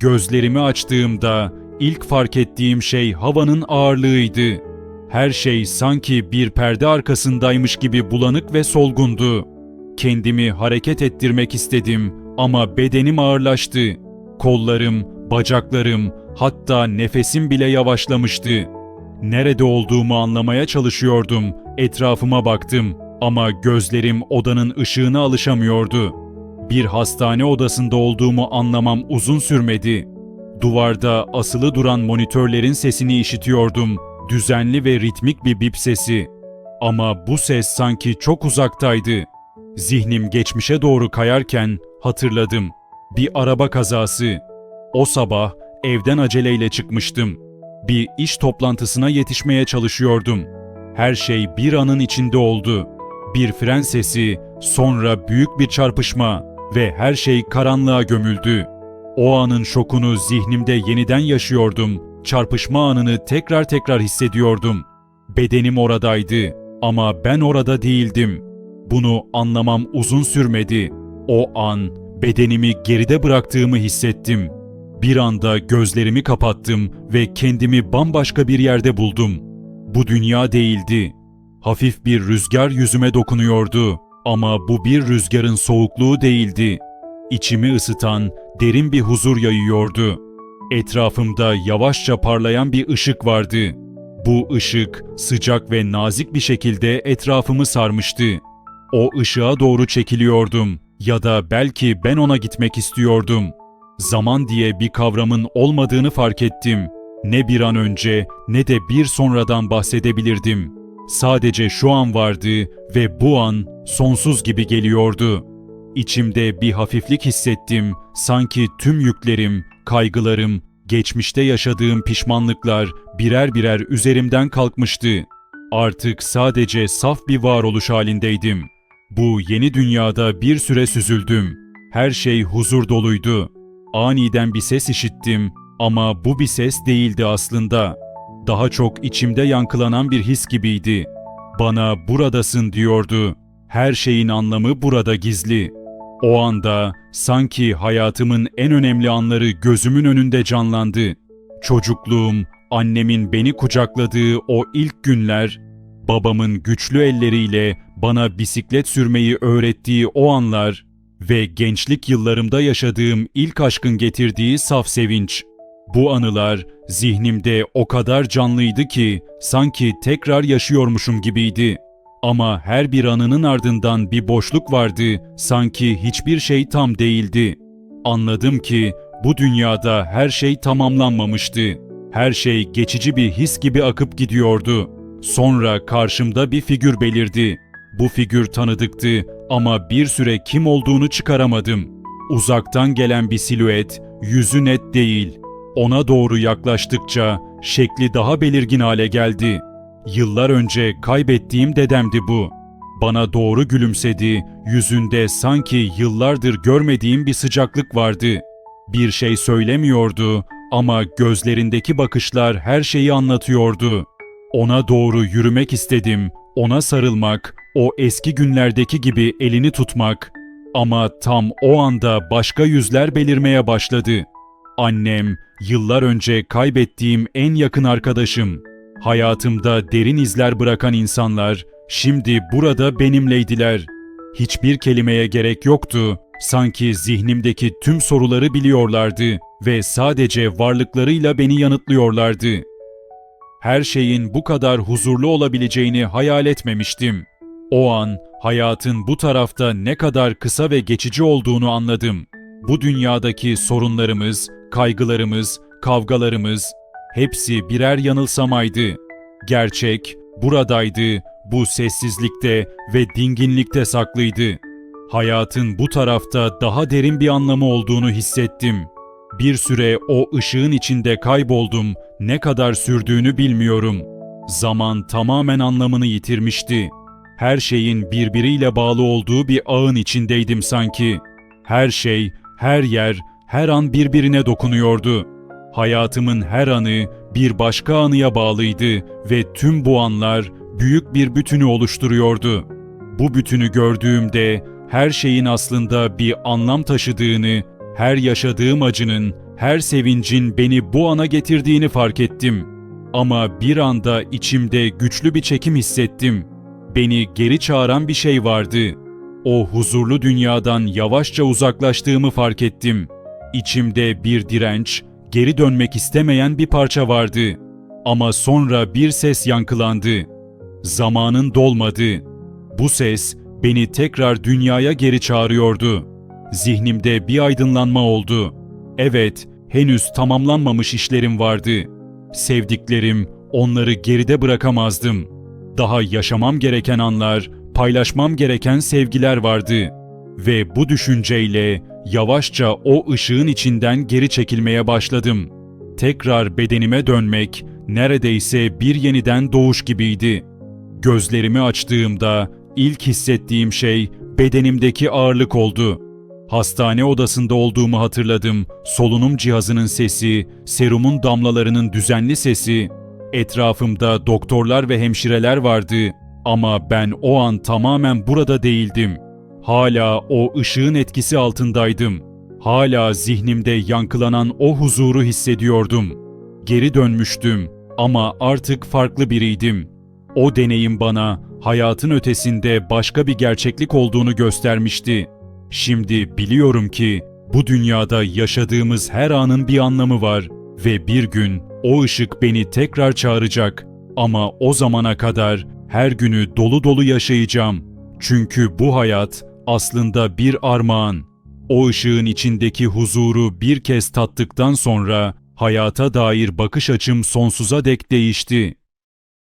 Gözlerimi açtığımda ilk fark ettiğim şey havanın ağırlığıydı. Her şey sanki bir perde arkasındaymış gibi bulanık ve solgundu. Kendimi hareket ettirmek istedim ama bedenim ağırlaştı. Kollarım, bacaklarım, hatta nefesim bile yavaşlamıştı. Nerede olduğumu anlamaya çalışıyordum. Etrafıma baktım ama gözlerim odanın ışığına alışamıyordu. Bir hastane odasında olduğumu anlamam uzun sürmedi. Duvarda asılı duran monitörlerin sesini işitiyordum. Düzenli ve ritmik bir bip sesi. Ama bu ses sanki çok uzaktaydı. Zihnim geçmişe doğru kayarken hatırladım. Bir araba kazası. O sabah evden aceleyle çıkmıştım. Bir iş toplantısına yetişmeye çalışıyordum. Her şey bir anın içinde oldu. Bir fren sesi, sonra büyük bir çarpışma ve her şey karanlığa gömüldü. O anın şokunu zihnimde yeniden yaşıyordum. Çarpışma anını tekrar tekrar hissediyordum. Bedenim oradaydı ama ben orada değildim. Bunu anlamam uzun sürmedi. O an bedenimi geride bıraktığımı hissettim. Bir anda gözlerimi kapattım ve kendimi bambaşka bir yerde buldum. Bu dünya değildi. Hafif bir rüzgar yüzüme dokunuyordu ama bu bir rüzgarın soğukluğu değildi. İçimi ısıtan derin bir huzur yayıyordu. Etrafımda yavaşça parlayan bir ışık vardı. Bu ışık sıcak ve nazik bir şekilde etrafımı sarmıştı. O ışığa doğru çekiliyordum ya da belki ben ona gitmek istiyordum. Zaman diye bir kavramın olmadığını fark ettim. Ne bir an önce ne de bir sonradan bahsedebilirdim. Sadece şu an vardı ve bu an sonsuz gibi geliyordu. İçimde bir hafiflik hissettim. Sanki tüm yüklerim, kaygılarım, geçmişte yaşadığım pişmanlıklar birer birer üzerimden kalkmıştı. Artık sadece saf bir varoluş halindeydim. Bu yeni dünyada bir süre süzüldüm. Her şey huzur doluydu. Aniden bir ses işittim ama bu bir ses değildi aslında. Daha çok içimde yankılanan bir his gibiydi. Bana buradasın diyordu. Her şeyin anlamı burada gizli. O anda sanki hayatımın en önemli anları gözümün önünde canlandı. Çocukluğum, annemin beni kucakladığı o ilk günler, babamın güçlü elleriyle bana bisiklet sürmeyi öğrettiği o anlar ve gençlik yıllarımda yaşadığım ilk aşkın getirdiği saf sevinç. Bu anılar zihnimde o kadar canlıydı ki sanki tekrar yaşıyormuşum gibiydi. Ama her bir anının ardından bir boşluk vardı, sanki hiçbir şey tam değildi. Anladım ki bu dünyada her şey tamamlanmamıştı. Her şey geçici bir his gibi akıp gidiyordu. Sonra karşımda bir figür belirdi. Bu figür tanıdıktı ama bir süre kim olduğunu çıkaramadım. Uzaktan gelen bir silüet, yüzü net değil. Ona doğru yaklaştıkça şekli daha belirgin hale geldi. Yıllar önce kaybettiğim dedemdi bu. Bana doğru gülümsedi, yüzünde sanki yıllardır görmediğim bir sıcaklık vardı. Bir şey söylemiyordu ama gözlerindeki bakışlar her şeyi anlatıyordu. Ona doğru yürümek istedim, ona sarılmak, o eski günlerdeki gibi elini tutmak. Ama tam o anda başka yüzler belirmeye başladı. Annem, yıllar önce kaybettiğim en yakın arkadaşım. Hayatımda derin izler bırakan insanlar şimdi burada benimleydiler. Hiçbir kelimeye gerek yoktu. Sanki zihnimdeki tüm soruları biliyorlardı ve sadece varlıklarıyla beni yanıtlıyorlardı. Her şeyin bu kadar huzurlu olabileceğini hayal etmemiştim. O an hayatın bu tarafta ne kadar kısa ve geçici olduğunu anladım. Bu dünyadaki sorunlarımız, kaygılarımız, kavgalarımız hepsi birer yanılsamaydı. Gerçek buradaydı, bu sessizlikte ve dinginlikte saklıydı. Hayatın bu tarafta daha derin bir anlamı olduğunu hissettim. Bir süre o ışığın içinde kayboldum. Ne kadar sürdüğünü bilmiyorum. Zaman tamamen anlamını yitirmişti. Her şeyin birbiriyle bağlı olduğu bir ağın içindeydim sanki. Her şey, her yer, her an birbirine dokunuyordu. Hayatımın her anı bir başka anıya bağlıydı ve tüm bu anlar büyük bir bütünü oluşturuyordu. Bu bütünü gördüğümde her şeyin aslında bir anlam taşıdığını, her yaşadığım acının, her sevincin beni bu ana getirdiğini fark ettim. Ama bir anda içimde güçlü bir çekim hissettim. Beni geri çağıran bir şey vardı. O huzurlu dünyadan yavaşça uzaklaştığımı fark ettim. İçimde bir direnç, geri dönmek istemeyen bir parça vardı. Ama sonra bir ses yankılandı. Zamanın dolmadı. Bu ses beni tekrar dünyaya geri çağırıyordu. Zihnimde bir aydınlanma oldu. Evet, henüz tamamlanmamış işlerim vardı. Sevdiklerim, onları geride bırakamazdım. Daha yaşamam gereken anlar, paylaşmam gereken sevgiler vardı. Ve bu düşünceyle yavaşça o ışığın içinden geri çekilmeye başladım. Tekrar bedenime dönmek neredeyse bir yeniden doğuş gibiydi. Gözlerimi açtığımda ilk hissettiğim şey bedenimdeki ağırlık oldu. Hastane odasında olduğumu hatırladım. Solunum cihazının sesi, serumun damlalarının düzenli sesi. Etrafımda doktorlar ve hemşireler vardı ama ben o an tamamen burada değildim. Hala o ışığın etkisi altındaydım. Hala zihnimde yankılanan o huzuru hissediyordum. Geri dönmüştüm ama artık farklı biriydim. O deneyim bana hayatın ötesinde başka bir gerçeklik olduğunu göstermişti. Şimdi biliyorum ki bu dünyada yaşadığımız her anın bir anlamı var ve bir gün o ışık beni tekrar çağıracak. Ama o zamana kadar her günü dolu dolu yaşayacağım. Çünkü bu hayat aslında bir armağan. O ışığın içindeki huzuru bir kez tattıktan sonra hayata dair bakış açım sonsuza dek değişti.